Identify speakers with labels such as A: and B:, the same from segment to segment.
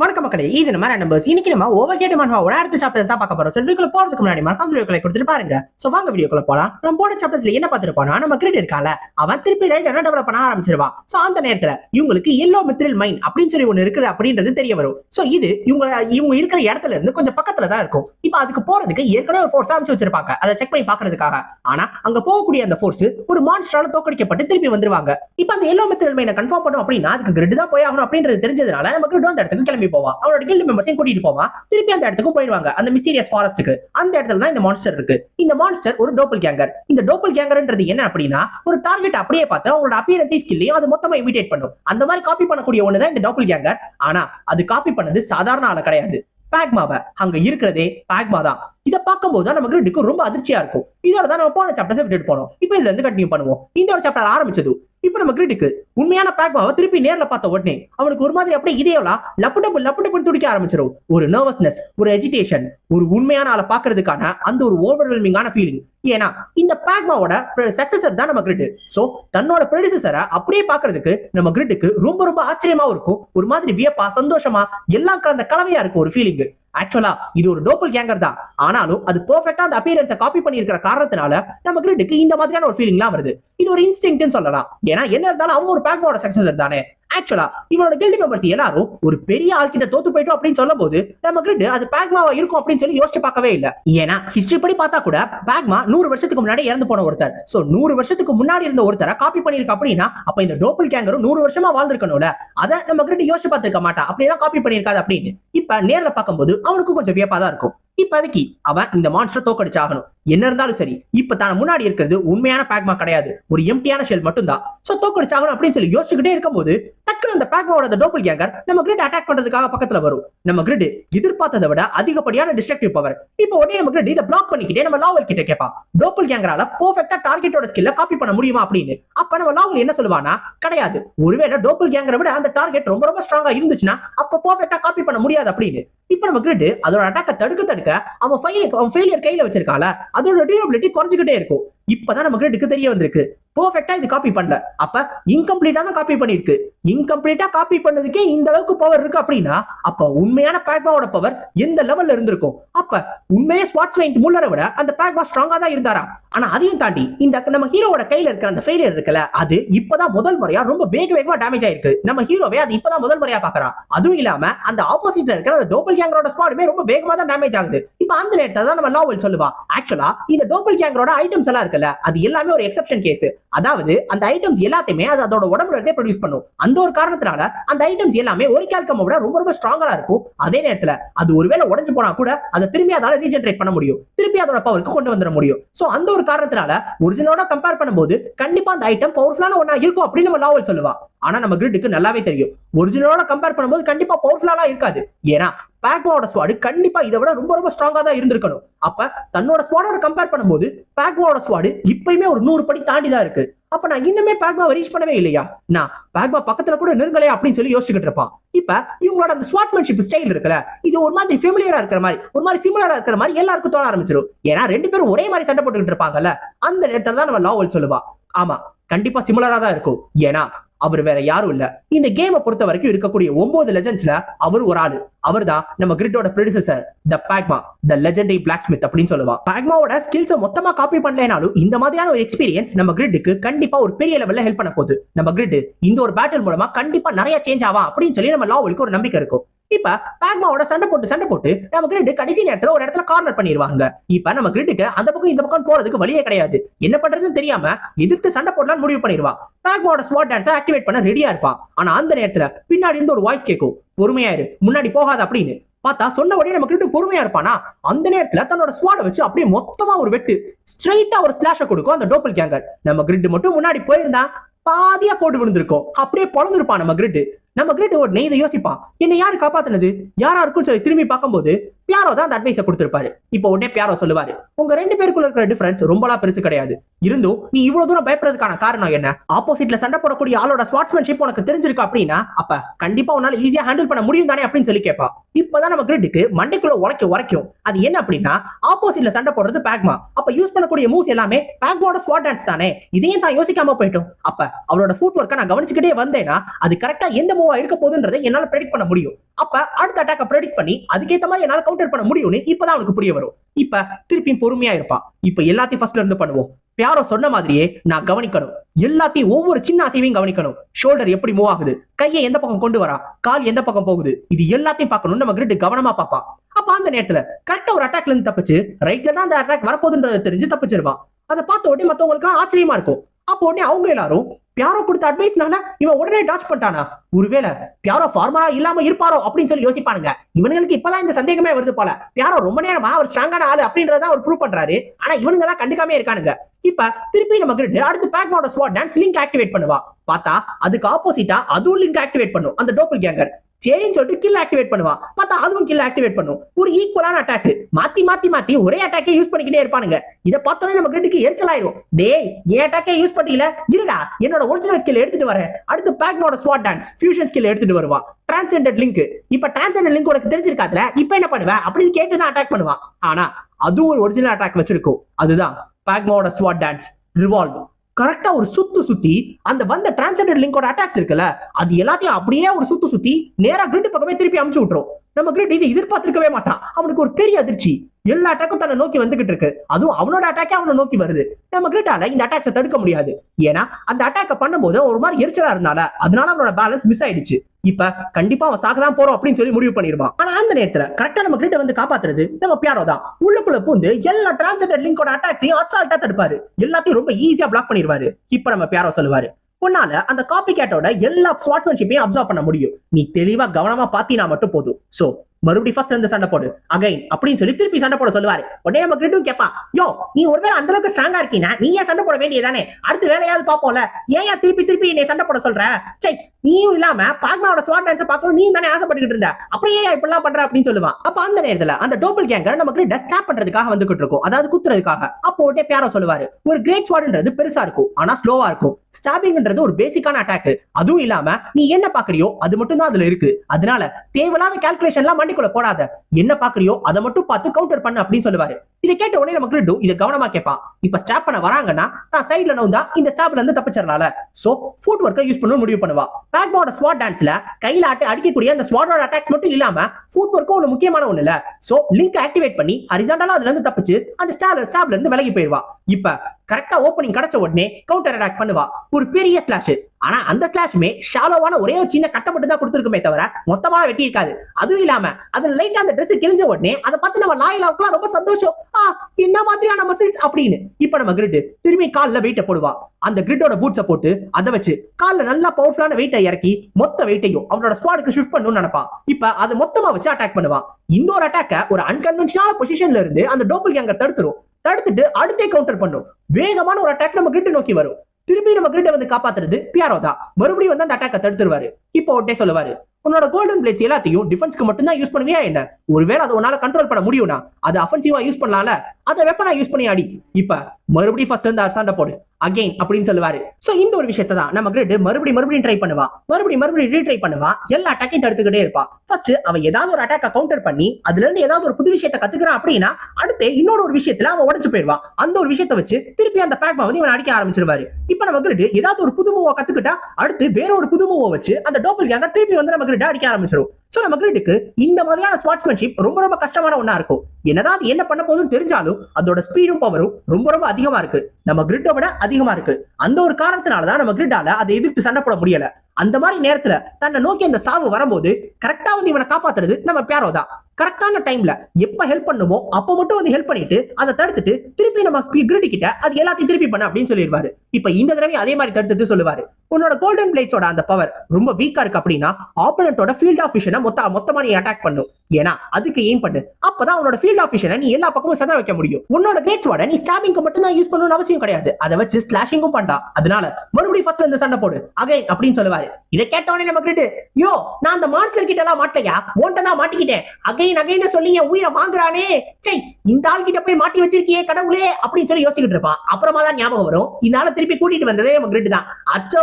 A: வணக்க மக்களே இது நம்ம நம்பர்ஸ் இன்னைக்கு நம்ம ஓவர் கேட் மன்ஹாவோட அடுத்த சாப்டர் தான் பார்க்க போறோம். ஸோ வீடியோக்குள்ள போறதுக்கு முன்னாடி மறக்காம வீடியோக்களை கொடுத்துட்டு பாருங்க. ஸோ வாங்க வீடியோக்குள்ள போலாம். நம்ம போன சாப்டர்ஸ்ல என்ன பார்த்துருப்போம் நம்ம கிரிட் இருக்கால அவன் திருப்பி ரைட் என்ன டெவலப் பண்ண ஆரம்பிச்சிருவான் ஸோ அந்த நேரத்துல இவங்களுக்கு எல்லோ மித்ரில் மைன் அப்படின்னு சொல்லி ஒன்று இருக்குது அப்படின்றது தெரிய வரும். ஸோ இது இவங்க இவங்க இருக்கிற இடத்துல இருந்து கொஞ்சம் பக்கத்துல தான் இருக்கும். இப்போ அதுக்கு போறதுக்கு ஏற்கனவே ஒரு ஃபோர்ஸ் அமைச்சு வச்சிருப்பாங்க. அதை செக் பண்ணி பாக்குறதுக்காக ஆனா அங்க போகக்கூடிய அந்த ஃபோர்ஸ் ஒரு மான்ஸ்டரால தோக்கடிக்கப்பட்டு திருப்பி வந்துருவாங்க. இப்போ அந்த எல்லோ மெத்தட் மைனை கன்ஃபார்ம் பண்ணும் அப்படின்னா அதுக்கு கிரிட் தான் போய் ஆகணும் அப்படின்றது தெரிஞ்சதுனால நம்ம கிரிட் அந்த இடத்துக்கு கிளம்பி போவான். அவனோட கில்டு மெம்பர்ஸையும் கூட்டிட்டு போவான். திருப்பி அந்த இடத்துக்கு போயிடுவாங்க. அந்த மிஸ்டீரியஸ் ஃபாரஸ்ட்டுக்கு அந்த இடத்துல தான் இந்த மான்ஸ்டர் இருக்கு. இந்த மான்ஸ்டர் ஒரு டோப்பல் கேங்கர் இந்த டோப்பல் கேங்கர்ன்றது என்ன அப்படின்னா ஒரு டார்கெட் அப்படியே பார்த்து அவங்களோட அப்பியரன்ஸை ஸ்கில்லையும் அது மொத்தமா இமிடேட் பண்ணும். அந்த மாதிரி காப்பி பண்ணக்கூடிய ஒன்று தான் இந்த டோப்பல் கேங்கர் ஆனா அது காப்பி பண்ணது சாதாரண ஆள கிடையாது. பேக்மாவை அங்க இருக்கிறதே பேக்மா தான். இதை பார்க்கும்போது தான் நமக்கு ரெண்டுக்கும் ரொம்ப அதிர்ச்சியா இருக்கும். இதோட தான் நம்ம போன சாப்டர்ஸ் விட்டுட்டு போனோம். இப்போ இதுல இருந்து கண்டினியூ பண்ணுவோம். இந்த ஒரு சாப்டர் ஆரம்பிச்சது இப்போ நம்ம கிரிட்டுக்கு உண்மையான பேக்மாவை திருப்பி நேர்ல பார்த்த உடனே அவனுக்கு ஒரு மாதிரி அப்படியே இதேலாம் லப்பு டப்பு லப்பு டப்புன்னு துடிக்க ஆரம்பிச்சிடும் ஒரு நர்வஸ்னஸ் ஒரு எஜிடேஷன் ஒரு உண்மையான ஆளை பாக்குறதுக்கான அந்த ஒரு ஓவர்வெல்மிங்கான ஃபீலிங் ஏன்னா இந்த பேக்மாவோட சக்சஸர் தான் நம்ம கிரிட் சோ தன்னோட ப்ரொடியூசரை அப்படியே பாக்குறதுக்கு நம்ம கிரிட்டுக்கு ரொம்ப ரொம்ப ஆச்சரியமாவும் இருக்கும். ஒரு மாதிரி வியப்பா சந்தோஷமா எல்லாம் கலந்த கலவையா இருக்கும் ஒரு ஃபீலிங் ஆக்சுவலா இது ஒரு டோப்பல் கேங்கர் தான். ஆனாலும் அது பெர்ஃபெக்டா அந்த அப்பியரன்ஸை காப்பி பண்ணி இருக்கிற காரணத்தினால நம்ம கிரிட்டுக்கு இந்த மாதிரியான ஒரு ஃபீலிங்லாம் வருது. இது ஒரு இன்ஸ்டிங்ட்னு சொல்லலாம். ஏன்னா என்ன இருந்தாலும் அவங்க ஒரு பேக்மாவோட சக்சஸர் தானே. ஆக்சுவலா இவனோட கில்டி மெம்பர்ஸ் எல்லாரும் ஒரு பெரிய ஆள் கிட்ட தோத்து போயிட்டோம் அப்படின்னு சொல்லும் போது நம்ம கிரிட் அது பேக்மாவா இருக்கும் அப்படின்னு சொல்லி யோசிச்சு பார்க்கவே இல்ல. ஏன்னா ஹிஸ்டரி படி பார்த்தா கூட பேக்மா நூறு வருஷத்துக்கு முன்னாடி இறந்து போன ஒருத்தர். சோ நூறு வருஷத்துக்கு முன்னாடி இருந்த ஒருத்தரை காப்பி பண்ணிருக்க அப்படின்னா அப்ப இந்த டோப்பல் கேங்கரும் நூறு வருஷமா வாழ்ந்திருக்கணும்ல. அதை நம்ம கிரிட் யோசிச்சு பார்த்திருக்க மாட்டா. அப்படியெல்லாம் காப்பி பண்ணிருக்காது அப்படின்னு. இப்ப நேர்ல பார்க்கும்போது அவனுக்கும் கொஞ்சம் வியப்பா தான் இருக்கும். இப்போதைக்கு அவன் இந்த மான்ஸ்டர் தோக்கடிச்சாகணும் என்ன இருந்தாலும் சரி இப்ப தான முன்னாடி இருக்கிறது உண்மையான பேக்மா கிடையாது. ஒரு எம்டியான ஷெல் மட்டும் தான் சோ தோக்கடிச்சாகணும் அப்படின்னு சொல்லி யோசிச்சுக்கிட்டே இருக்கும்போது டக்குனு அந்த பேக்மாவோட அந்த டோப்பல் கேங்கர் நம்ம கிரிட் அட்டாக் பண்றதுக்காக பக்கத்துல வரும். நம்ம கிரிட் எதிர்பார்த்ததை விட அதிகப்படியான டிஸ்ட்ரக்டிவ் பவர் இப்போ உடனே நம்ம கிரிட் இதை பிளாக் பண்ணிக்கிட்டே நம்ம லாவல் கிட்ட கேட்பான். டோப்பல் கேங்கரால பெர்ஃபெக்ட்டா டார்கெட்டோட ஸ்கில்ல காப்பி பண்ண முடியுமா அப்படின்னு. அப்ப நம்ம லாவல் என்ன சொல்லுவானா கிடையாது. ஒருவேளை டோப்பல் கேங்கரை விட அந்த டார்கெட் ரொம்ப ரொம்ப ஸ்ட்ராங்கா இருந்துச்சுன்னா அப்ப பெர்ஃபெக்ட்டா காப்பி பண்ண முடியாது அப்படின்னு. இப்ப நம்ம கிரிட் அதோட அட்டாக்க தடுக்க தடுக்க அவன் ஃபெயிலியர் அவன் ஃபெயிலியர் கையில வச்சிருக்கால அதோட டியூரபிலிட்டி குறைஞ்சிக்கிட்டே இருக்கும். இப்பதான் நம்ம கிரிட்டுக்கு தெரிய வந்திருக்கு. பர்ஃபெக்டா இது காப்பி பண்ணல. அப்ப இன்கம்ப்ளீட்டா தான் காப்பி பண்ணிருக்கு இன்கம்ப்ளீட்டா காப்பி பண்ணதுக்கே இந்த அளவுக்கு பவர் இருக்கு அப்படின்னா அப்ப உண்மையான பேக்மாவோட பவர் எந்த லெவல்ல இருந்திருக்கும்? அப்ப உண்மையே ஸ்பாட்ஸ் வெயிண்ட் முள்ளரை விட அந்த பேக்மா ஸ்ட்ராங்கா தான் இருந்தாரா? ஆனா அதையும் தாண்டி இந்த நம்ம ஹீரோவோட கையில இருக்கிற அந்த ஃபெயிலியர் இருக்குல்ல அது இப்பதான் முதல் முறையா ரொம்ப வேக வேகமா டேமேஜ் ஆயிருக்கு. நம்ம ஹீரோவே அது இப்பதான் முதல் முறையா பாக்குறான். அதுவும் இல்லாம அந்த ஆப்போசிட்ல இருக்கிற அந்த டோபல் கேங்கரோட ஸ்குவாடுமே ரொம்ப வேகமா தான் டேமேஜ் ஆகுது. இப்ப அந்த நேரத்தை தான் நம்ம லாவல் சொல்லுவா ஆக்சுவலா இந்த டோபல் கேங்கரோட ஐட்டம்ஸ் எல்லாம் இருக்குல்ல அது எல்லாமே ஒரு எக்ஸப்ஷன் கேஸ் அதாவது அந்த ஐட்டம்ஸ் எல்லாத்தையுமே அது அதோட உடம்புல இருந்தே ப்ரொடியூஸ் பண்ணும். அந்த ஒரு காரணத்தினால அந்த ஐட்டம்ஸ் எல்லாமே ஒரு கேல்கம விட ரொம்ப ரொம்ப ஸ்ட்ராங்கா இருக்கும். அதே நேரத்துல அது ஒருவேளை உடஞ்சு போனா கூட அதை திரும்பி அதால ரீஜென்ரேட் பண்ண முடியும். திருப்பி அதோட பவருக்கு கொண்டு வந்துட முடியும். சோ அந்த ஒரு காரணத்தினால ஒரிஜினலோட கம்பேர் பண்ணும்போது கண்டிப்பா அந்த ஐட்டம் பவர்ஃபுல்லான ஒன்னா இருக்கும் அப்படின்னு நம்ம லாவல் சொல்லுவா. ஆனா நம்ம கிரிட்டுக்கு நல்லாவே தெரியும். ஒரிஜினலோட கம்பேர் பண்ணும்போது கண்டிப்பா பவர்ஃபுல்லா இருக்காது. ஏன்னா பேக்மாவோட ஸ்குவாடு கண்டிப்பா இதை விட ரொம்ப ரொம்ப ஸ்ட்ராங்கா தான் இருந்திருக்கணும். அப்ப தன்னோட ஸ்குவாடோட கம்பேர் பண்ணும்போது பேக்மாவோட ஸ்குவாடு இப்பயுமே ஒரு நூறு படி தாண்டி தான் இருக்கு. அப்ப நான் இன்னுமே பேக்மாவை ரீச் பண்ணவே இல்லையா? நான் பேக்மா பக்கத்துல கூட நெருங்கலையா அப்படின்னு சொல்லி யோசிச்சுக்கிட்டு இருப்பான். இப்ப இவங்களோட அந்த ஸ்வாட்ஸ்மேன்ஷிப் ஸ்டைல் இருக்குல்ல இது ஒரு மாதிரி ஃபெமிலியரா இருக்கிற மாதிரி ஒரு மாதிரி சிமிலரா இருக்கிற மாதிரி எல்லாருக்கும் தோண ஆரம்பிச்சிடும் ஏன்னா ரெண்டு பேரும் ஒரே மாதிரி சண்டை போட்டுக்கிட்டு இருப்பாங்கல்ல அந்த நேரத்துல தான் நம்ம லாவல் சொல்லுவா. ஆமா கண்டிப்பா சிமிலரா தான் இருக்கும். ஏன்னா அவர் வேற யாரும் இல்ல. இந்த கேமை பொறுத்த வரைக்கும் இருக்கக்கூடிய ஒன்பது லெஜன்ஸ்ல அவர் ஒரு ஆளு. அவர் தான் நம்ம கிரிட்டோட producer the Pagma the legendary blacksmith அப்படின்னு சொல்லுவான். பேக்மாவோட ஸ்கில்ஸை மொத்தமா காப்பி பண்ணலனாலும் இந்த மாதிரியான ஒரு எக்ஸ்பீரியன்ஸ் நம்ம கிரிட்டுக்கு கண்டிப்பா ஒரு பெரிய லெவல்ல ஹெல்ப் பண்ண போகுது. நம்ம கிரிட் இந்த ஒரு பேட்டில் மூலமா கண்டிப்பா நிறைய சேஞ்ச் ஆவா அப்படின்னு சொல்லி நம்ம லாவலுக்கு ஒரு நம்பிக்கை இருக்கும். இப்ப பேக்மாவோட சண்டை போட்டு சண்டை போட்டு நம்ம கிரிட் கடைசி நேரத்துல ஒரு இடத்துல கார்னர் பண்ணிடுவாங்க இப்ப நம்ம கிரிட்டுக்கு அந்த பக்கம் இந்த பக்கம் போறதுக்கு வழியே கிடையாது. என்ன பண்றதுன்னு தெரியாம எதிர்த்து சண்டை போடலாம் முடிவு பண்ணிடுவான். பேக்மாவோட ஸ்வாட் டான்ஸை ஆக்டிவேட் பண்ண ரெடியா இருப்பான். ஆனா அந்த நேரத்துல பின்னாடி இருந்து ஒரு வாய்ஸ் கேட்கும் பொறுமையாயிரு முன்னாடி போகாது அப்படின்னு. பார்த்தா சொன்ன உடனே நம்ம கிட்ட பொறுமையா இருப்பானா? அந்த நேரத்துல தன்னோட ஸ்வாட வச்சு அப்படியே மொத்தமா ஒரு வெட்டு ஸ்ட்ரைட்டா ஒரு ஸ்லாஷ கொடுக்கும் அந்த டோப்பல் கேங்கர். நம்ம கிரிட் மட்டும் முன்னாடி போயிருந்தா பாதியா போட்டு விழுந்திருக்கும். அப்படியே பொழந்திருப்பான் நம்ம கிரிட் நம்ம கிரிட் ஒரு நெய்தை யோசிப்பான் என்னை யாரு காப்பாத்துனது? யாரா இருக்கும்னு சொல்லி திரும்பி பார்க்கும்போது பியாரோ தான் அந்த அட்வைஸை கொடுத்துருப்பாரு. இப்போ உடனே பியாரோ சொல்லுவாரு உங்க ரெண்டு பேருக்குள்ள இருக்கிற டிஃபரன்ஸ் ரொம்பலாம் பெருசு கிடையாது. இருந்தும் நீ இவ்வளவு தூரம் பயப்படுறதுக்கான காரணம் என்ன? ஆப்போசிட்ல சண்டை போடக்கூடிய ஆளோட ஸ்பாட்ஸ்மேன்ஷிப் உனக்கு தெரிஞ்சிருக்கு அப்படின்னா அப்ப கண்டிப்பா உன்னால ஈஸியா ஹேண்டில் பண்ண முடியும் தானே அப்படின்னு சொல்லி கேட்பா. இப்பதான் நம்ம கிரிட்டுக்கு மண்டைக்குள்ள உரைக்க உரைக்கும் அது என்ன அப்படின்னா ஆப்போசிட்ல சண்டை போடுறது பேக்மா அப்ப யூஸ் பண்ணக்கூடிய மூவ்ஸ் எல்லாமே பேக்மாவோட ஸ்வாட் டான்ஸ் தானே. இதையும் தான் யோசிக்காம போயிட்டோம். அப்ப அவளோட ஃபுட் ஒர்க்கை நான் கவனிச்சுக்கிட்டே வந்தேன்னா அது கரெக்டா எந்த மூவா இருக்க போகுதுன்றதை என்னால ப்ரெடிக்ட் பண்ண முடியும். அப்ப அடுத்த அட்டாக்கை ப்ரெடிக்ட் பண்ணி அதுக்கேற்ற மாதிரி என்னால கவுண்டர் பண்ண முடியும்னு இப்பதான் அவனுக்கு புரிய வரும். இப்ப திருப்பியும் பொறுமையா இருப்பா. இப்ப எல்லாத்தையும் ஃபர்ஸ்ட்ல இருந்து பண்ணுவோம். யாரோ சொன்ன மாதிரியே நான் கவனிக்கணும். எல்லாத்தையும் ஒவ்வொரு சின்ன அசைவையும் கவனிக்கணும். ஷோல்டர் எப்படி மூவ் ஆகுது? கையை எந்த பக்கம் கொண்டு வரா? கால் எந்த பக்கம் போகுது? இது எல்லாத்தையும் பார்க்கணும் நம்ம கிரிட் கவனமா பாப்பா அப்ப அந்த நேரத்துல கரெக்டா ஒரு அட்டாக்ல இருந்து தப்பிச்சு ரைட்ல தான் அந்த அட்டாக் வரப்போகுதுன்றதை தெரிஞ்சு தப்பிச்சிருவான் அதை பார்த்த உடனே மத்தவங்களுக்கு ஆச்சரியமா இருக்கும். அப்போ உடனே அவங்க எல்லாரும் பியாரோ கொடுத்த அட்வைஸ்னால இவன் உடனே டாச் பண்ணிட்டானா? ஒருவேளை பியாரோ ஃபார்மலா இல்லாம இருப்பாரோ அப்படின்னு சொல்லி யோசிப்பானுங்க. இவனுங்களுக்கு இப்பதான் இந்த சந்தேகமே வருது போல. பியாரோ ரொம்ப நேரமா அவர் ஸ்ட்ராங்கான ஆளு அப்படின்றத அவர் ப்ரூவ் பண்றாரு. ஆனா இவனுங்க தான் கண்டுக்காம இருக்கானுங்க. இப்ப திருப்பி நம்ம கிரிட் அடுத்து பேக்மோட ஸ்வாட் டான்ஸ் லிங்க் ஆக்டிவேட் பண்ணுவா. பார்த்தா அதுக்கு ஆப்போசிட்டா அதுவும் லிங்க் ஆக்டிவேட் பண்ணும். அந்த டோப்பிள் கேங்கர் சரின்னு சொல்லிட்டு கில் ஆக்டிவேட் பண்ணுவா. பார்த்தா அதுவும் கில் ஆக்டிவேட் பண்ணும். ஒரு ஈக்குவலான அட்டாக் மாத்தி மாத்தி மாத்தி ஒரே அட்டாக்கே யூஸ் பண்ணிக்கிட்டே இருப்பானுங்க. இதை பார்த்தோன்னே நம்ம கிரிட்டுக்கு எரிச்சல் ஆயிரும். டேய் ஏன் அட்டாக்கே யூஸ் பண்ணிக்கல? இருடா என்னோட ஒரிஜினல் ஸ்கில் எடுத்துட்டு வரேன். அடுத்து பேக்னோட ஸ்வாட் டான்ஸ் ஃபியூஷன் ஸ்கில் எடுத்துட்டு வருவா. டிரான்ஸெண்டட் லிங்க் இப்ப டிரான்ஸெண்டட் லிங்க் உனக்கு தெரிஞ்சிருக்காதுல இப்ப என்ன பண்ணுவேன் அப்படின்னு கேட்டு தான் அட்டாக் பண்ணுவான் ஆனா அதுவும் ஒரு ஒரிஜினல் அட்டாக் வச்சிருக்கும். அதுதான் பேக்னோட ஸ்வாட் டான்ஸ் ரிவால்வ் கரெக்டா ஒரு சுத்து சுத்தி அந்த வந்த டிரான்செண்டட் லிங்கோட அட்டாக்ஸ் இருக்குல்ல அது எல்லாத்தையும் அப்படியே ஒரு சுத்து சுத்தி நேரா கிரிட் பக்கமே திருப்பி அமுச்சு விட்டுரும். நம்ம கிரிட் இது எதிர்பார்த்திருக்கவே மாட்டான். அவனுக்கு ஒரு பெரிய அதிர்ச்சி. எல்லா அட்டாக்கும் தன்னை நோக்கி வந்துகிட்டு இருக்கு. அதுவும் அவனோட அட்டாக்கே அவனை நோக்கி வருது. நம்ம கிரிட்டால இந்த அட்டாக்ஸை தடுக்க முடியாது. ஏன்னா அந்த அட்டாக்கை பண்ணும்போது ஒரு மாதிரி எரிச்சலா இருந்தால அதனால அவனோட பேலன்ஸ் மிஸ் ஆயிடுச்சு. இப்ப கண்டிப்பா அவன் சாக்கதான் போறோம் அப்படின்னு சொல்லி முடிவு பண்ணிருப்பான் ஆனா அந்த நேரத்துல கரெக்டா நம்ம கிட்ட வந்து காப்பாத்துறது நம்ம பியாரோ தான். உள்ளுக்குள்ள பூந்து எல்லா டிரான்ஸ்ஜெண்டர் லிங்கோட அட்டாக்ஸையும் அசால்ட்டா தடுப்பாரு. எல்லாத்தையும் ரொம்ப ஈஸியா பிளாக் பண்ணிருவாரு. இப்ப நம்ம பியாரோ சொல்லுவாரு. உன்னால அந்த காப்பி கேட்டோட எல்லா ஸ்வாட்ஸ்மேன்ஷிப்பையும் அப்சர்வ் பண்ண முடியும். நீ தெளிவா கவனமா பாத்தீனா மட்டும் போதும். சோ மறுபடியும் ஃபர்ஸ்ட் இருந்து சண்டை போடு. அகைன் அப்படின்னு சொல்லி திருப்பி சண்டை போட சொல்லுவாரு. உடனே நம்ம கிரிட்டும் கேட்பான் யோ நீ ஒருவேளை அந்த அளவுக்கு ஸ்ட்ராங்கா இருக்கீனா? நீ ஏன் சண்டை போட வேண்டியதானே அடுத்து வேலையாவது பாப்போம்ல ஏன் திருப்பி திருப்பி நீ சண்டை போட சொல்ற? சை நீயும் இல்லாம பாக்மாவோட ஸ்வாட் டான்ஸ் பார்க்கணும் நீ தானே ஆசைப்பட்டுக்கிட்டு இருந்த? அப்புறம் ஏன் இப்படிலாம் பண்ற? அப்படின்னு சொல்லுவான் அப்ப அந்த நேரத்துல அந்த டோப்பிள் கேங்கர் நமக்கு டஸ்டாப் பண்றதுக்காக வந்துகிட்டு இருக்கும். அதாவது குத்துறதுக்காக. அப்போ உடனே பியாரோ சொல்லுவாரு ஒரு கிரேட் ஸ்வாட்ன்றது பெருசா இருக்கும் ஆனா ஸ்லோவா இருக்கும். ஸ்டாபிங்ன்றது ஒரு பேசிக்கான அட்டாக் அதுவும் இல்லாம நீ என்ன பாக்குறியோ அது மட்டும் தான் அதுல இருக்கு. அதனால தேவையில்லாத கால்குலேஷன்லாம் மண்டிக்குள்ள போடாத. என்ன பாக்குறியோ அதை மட்டும் பார்த்து கவுண்டர் பண்ண அப்படின்னு சொல்லுவாரு. இதை கேட்ட உடனே நம்ம கிரிட்டு இதை கவனமா கேட்பான் இப்ப ஸ்டாப் பண்ண வராங்கன்னா நான் சைடுல நவுந்தா இந்த ஸ்டாப்ல இருந்து தப்பிச்சிடலாம்ல. சோ ஃபுட் ஒர்க்கை யூஸ் பண்ண முடிவு பண்ணுவா. பேக்மோட ஸ்வாட் டான்ஸ்ல கையில ஆட்டு அடிக்கக்கூடிய அந்த ஸ்வாடோட அட்டாக்ஸ் மட்டும் இல்லாம ஃபுட் ஒர்க்கும் ஒரு முக்கியமான ஒண்ணு இல்ல. சோ லிங்க் ஆக்டிவேட் பண்ணி ஹரிசாண்டலா அதுல இருந்து தப்பிச்சு அந்த ஸ்டாப்ல ஸ்டாப்ல இருந்து விலகி போயிருவா. இப்ப கரெக்டா ஓப்பனிங் கிடைச்ச உடனே கவுண்டர் அட்டாக் பண்ணுவா. ஒரு பெரிய ஸ்லாஷ் ஆனா அந்த ஸ்லாஷுமே ஷாலோவான ஒரே ஒரு சின்ன கட்டை மட்டும் தான் கொடுத்துருக்குமே தவிர மொத்தமா வெட்டி இருக்காது அதுவும் இல்லாம அது லைட்டா அந்த ட்ரெஸ் கிழிஞ்ச உடனே அதை பார்த்து நம்ம லாயலாவுக்குலாம் ரொம்ப சந்தோஷம். ஆ என்ன மாதிரியான மசில்ஸ் அப்படின்னு. இப்ப நம்ம கிரிட் திரும்பி கால்ல வெயிட்ட போடுவா. அந்த கிரிட்டோட பூட்ஸை போட்டு அதை வச்சு கால்ல நல்லா பவர்ஃபுல்லான வெயிட்டை இறக்கி மொத்த வெயிட்டையும் அவனோட ஸ்குவாடுக்கு ஷிஃப்ட் பண்ணணும்னு நினைப்பான் இப்ப அதை மொத்தமா வச்சு அட்டாக் பண்ணுவான் இந்த ஒரு அட்டாக்க ஒரு அன்கன்வென்ஷனல் பொசிஷன்ல இருந்து அந்த டோப்பிள் கேங்கர் தடுத்துரும். தடுத்துட்டு அடுத்தே கவுண்டர் பண்ணும். வேகமான ஒரு அட்டாக் நம்ம கிரிட் நோக்கி வரும். திரும்பி நம்ம கிரிட்டை வந்து காப்பாத்துறது பியாரோ தான் மறுபடியும் வந்து அந்த அட்டாக்கை தடுத்துருவாரு. இப்போ ஒட்டே சொல்லுவாரு உன்னோட கோல்டன் பிளேட்ஸ் எல்லாத்தையும் டிஃபென்ஸ்க்கு மட்டும்தான் யூஸ் பண்ணுவியா என்ன? ஒருவேளை அதை உன்னால கண்ட்ரோல் பண்ண முடியும்னா அதை அஃபென்சிவா யூஸ் பண்ணலாம்ல? அதை வெப்பனா யூஸ் பண்ணி அடி இப்ப மறுபடியும் ஃபர்ஸ்ட் வந்து அரசாண்ட போடு. அகைன் அப்படின்னு சொல்லுவாரு. சோ இந்த ஒரு விஷயத்தை தான் நம்ம கிரிட் மறுபடியும் மறுபடியும் ட்ரை பண்ணுவா. மறுபடியும் மறுபடியும் ரீட்ரை பண்ணுவா. எல்லா அட்டாக்கையும் தடுத்துக்கிட்டே இருப்பா. ஃபர்ஸ்ட் அவ ஏதாவது ஒரு அட்டாக்க கவுண்டர் பண்ணி அதுல இருந்து ஏதாவது ஒரு புது விஷயத்தை கத்துக்கிறான் அப்படின்னா அடுத்து இன்னொரு ஒரு விஷயத்துல அவன் உடச்சு போயிருவான் அந்த ஒரு விஷயத்தை வச்சு திருப்பி அந்த பேக்மா வந்து இவன் அடிக்க ஆரம்பிச்சிருவாரு. இப்ப நம்ம கிரிட் ஏதாவது ஒரு புது மூவா கத்துக்கிட்டா அடுத்து வேற ஒரு புது மூவை வச்சு அந்த டோப்பிள் கேங்கர் திருப்பி வந்து நம்ம கிரிட் அடிக்க ஆரம்பிச்சிடும் ஸோ நம்ம கிரிட்டுக்கு இந்த மாதிரியான ஸ்பாட்ஸ்மேன்ஷிப் ரொம்ப ரொம்ப கஷ்டமான ஒண்ணா இருக்கும். என்னதான் அது என்ன பண்ண போதுன்னு தெரிஞ்சாலும் அதோட ஸ்பீடும் பவரும் ரொம்ப ரொம்ப அதிகமா இருக்கு. நம்ம கிரிட்டை விட அதிகமா இருக்கு. அந்த ஒரு காரணத்தினால தான் நம்ம கிரிட்டால அதை எதிர்த்து சண்டை போட முடியல. அந்த மாதிரி நேரத்துல தன்னை நோக்கி அந்த சாவு வரும்போது கரெக்டா வந்து இவனை காப்பாத்துறது நம்ம பேரோ தான். கரெக்டான டைம்ல எப்ப ஹெல்ப் பண்ணுமோ அப்ப மட்டும் வந்து ஹெல்ப் பண்ணிட்டு அதை தடுத்துட்டு திருப்பி நம்ம கிரிட்டி கிட்ட அது எல்லாத்தையும் திருப்பி பண்ண அப்படின்னு சொல்லிடுவாரு. இப்ப இந்த தடவை அதே மாதிரி தடுத்துட்டு சொல்லுவாரு. உன்னோட கோல்டன் பிளேட்ஸோட அந்த பவர் ரொம்ப வீக்கா இருக்கு அப்படின்னா ஆப்போனண்டோட ஃபீல்ட் ஆஃப் விஷனை மொத்த மொத்தமா நீ அட்டாக் பண்ணும் ஏன்னா அதுக்கு எய்ம் பண்ணு. அப்பதான் உன்னோட ஃபீல்ட் ஆஃப் விஷனை நீ எல்லா பக்கமும் சதா வைக்க முடியும். உன்னோட கிரேட்ஸோட நீ ஸ்டாபிங்க்கு மட்டும் தான் யூஸ் பண்ணணும்னு அவசியம் கிடையாது. அதை வச்சு ஸ்லாஷிங்கும் பண்ணா அதனால மறுபடியும் ஃபர்ஸ்ட்ல இருந்து சண்டை போடு. அகைன் அப்படின்னு சொல்லுவாரு. இதை கேட்டவனே நம்ம கிரிட்டு யோ நான் அந்த மான்சர் கிட்ட எல்லாம் மாட்டலையா ஓன்ட்ட தான் மாட்டிக்கிட்டேன். அகைன் நகை நகைன்னு சொல்லி என் உயிரை வாங்குறானே. சை இந்த ஆள் கிட்ட போய் மாட்டி வச்சிருக்கியே கடவுளே அப்படின்னு சொல்லி யோசிச்சுட்டு இருப்பான். அப்புறமா தான் ஞாபகம் வரும். இதனால திருப்பி கூட்டிட்டு வந்ததே நம்ம கிரிட் தான். அச்சோ!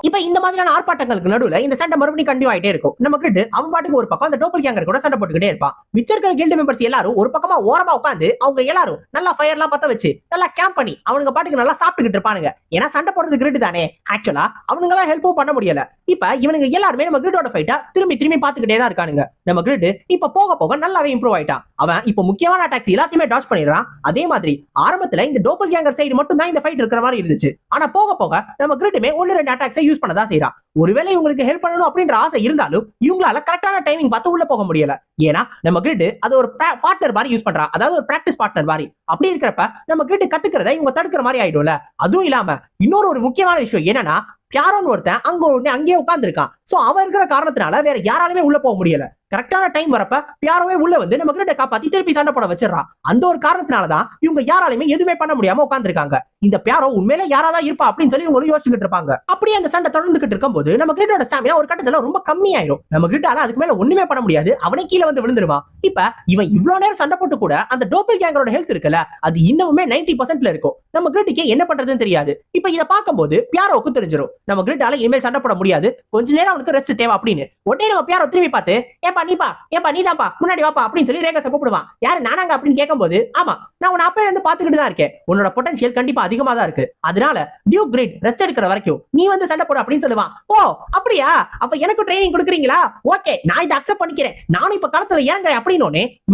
A: இப்ப இந்த மாதிரியான ஆர்ப்பாட்டங்களுக்கு நடுவுல இந்த சண்டை மறுபடியும் கண்டினியூ ஆயிட்டே இருக்கும். நம்ம கிரிட் அவன் பாட்டுக்கு ஒரு பக்கம் அந்த டோப்பல் கேங்கர் கூட சண்டை போட்டுக்கிட்டே இருப்பான். மிச்சம் கில்டு மெம்பர்ஸ் எல்லாரும் ஒரு பக்கமா ஓரமா உட்காந்து அவங்க எல்லாரும் நல்லா ஃபயர் எல்லாம் பத்த வச்சு நல்லா கேம்ப் பண்ணி அவனுங்க பாட்டுக்கு நல்லா சாப்பிட்டுக்கிட்டு இருப்பானுங்க. ஏன்னா சண்டை போடுறது கிரிட் தானே. ஆக்சுவலா அவனுங்க எல்லாம் ஹெல்ப்பும் பண்ண முடியல. இப்ப இவனுங்க எல்லாருமே நம்ம கிரிட்டோட ஃபைட்டா திரும்பி திரும்பி பாத்துக்கிட்டே தான் இருக்கானுங்க. நம்ம கிரிட் இப்ப போக போக நல்லாவே இம்ப்ரூவ் ஆயிட்டான். அவன் இப்ப முக்கியமான அட்டாக்ஸ் எல்லாத்தையுமே டாச் பண்ணிடுறான். அதே மாதிரி ஆரம்பத்துல இந்த டோப்பல் கேங்கர் சைடு மட்டும் தான் இந்த ஃபைட் இருக்கிற மாதிரி இருந்துச்சு. ஆனா போக போக நம்ம கிரிட்டுமே ஒன்னு ரெண்டு அட்டாக்ஸை யூஸ் பண்ணதான் செய்யறான் ஒருவேளை இவங்களுக்கு ஹெல்ப் பண்ணணும் அப்படின்ற ஆசை இருந்தாலும் இவங்களால கரெக்டான டைமிங் பார்த்து உள்ள போக முடியல. ஏன்னா நம்ம கிரிட் அது ஒரு பார்ட்னர் மாதிரி யூஸ் பண்றான் அதாவது ஒரு பிராக்டிஸ் பார்ட்னர் மாதிரி. அப்படி இருக்கிறப்ப நம்ம கிரிட் கத்துக்கிறத இவங்க தடுக்கிற மாதிரி ஆயிடும்ல. அதுவும் இல்லாம இன்னொரு ஒரு முக்கியமான விஷயம் என்னன்னா பியாரோன்னு ஒருத்தன் அங்க ஒருத்தன் அங்கேயே உட்காந்துருக்கான் சோ அவன் இருக்கிற காரணத்தினால வேற யாராலுமே உள்ள போக முடியல. கரெக்டான டைம் வரப்ப யாரோவே உள்ள வந்து நம்ம கிட்ட காப்பாத்தி திருப்பி சண்டை போட வச்சிடறான். அந்த ஒரு காரணத்தினாலதான் இவங்க யாராலுமே எதுவுமே பண்ண முடியாம உட்காந்துருக்காங்க இந்த பியாரோ உண்மையிலே யாராதான் இருப்பா அப்படின்னு சொல்லி இவங்க யோசிச்சுட்டு இருப்பாங்க. அப்படியே அந்த சண்டை தொடர்ந்துகிட்டு இருக்கும்போது நம்ம கிரிட்டோட ஸ்டாமினா ஒரு கட்டத்துல ரொம்ப கம்மியாயிரும். நம்ம கிரிட்டால அதுக்கு மேல ஒண்ணுமே பண்ண முடியாது. அவனே கீழே வந்து விழுந்துருவான் இப்ப இவன் இவ்வளவு நேரம் சண்டை போட்டு கூட அந்த டோபிள் கேங்கரோட ஹெல்த் இருக்குல்ல அது இன்னுமே நைன்டி பர்சன்ட்ல இருக்கும். நம்ம கிரிட்டுக்கு என்ன பண்றதுன்னு தெரியாது. இப்ப இதை பார்க்கும்போது பியாரோவுக்கு தெரிஞ்சிடும் நம்ம கிரிட்டால இனிமேல் சண்டை போட முடியாது. கொஞ்ச நேரம் அவனுக்கு ரெஸ்ட் தேவை அப்படின்னு. உடனே நம்ம பியாரோ திரும்பி பார்த்து ஏப்பா நீப்பா ஏப்பா நீதான்ப்பா முன்னாடி வாப்பா அப்படின்னு சொல்லி ரேகஸை கூப்பிடுவான். யாரு நானாங்க அப்படின்னு கேட்கும்போது ஆமா நான் உன்னை அப்பா இருந்து பாத்துக்கிட்டு தான் இருக்கேன். உன்னோட பொட்டன்ஷியல் கண்டிப்பா அதிகமா தான் இருக்கு. அதனால டியூ கிரேட் ரெஸ்ட் எடுக்கிற வரைக்கும் நீ வந்து சண்டை போடு அப்படின்னு சொல்லுவான். ஓ அப்படியா? அப்ப எனக்கு ட்ரைனிங் கொடுக்குறீங்களா? ஓகே நான் இதை அக்செப்ட் பண்ணிக்கிறேன். நானும் இப்ப களத்துல இறங்குறேன் அப்படின்னு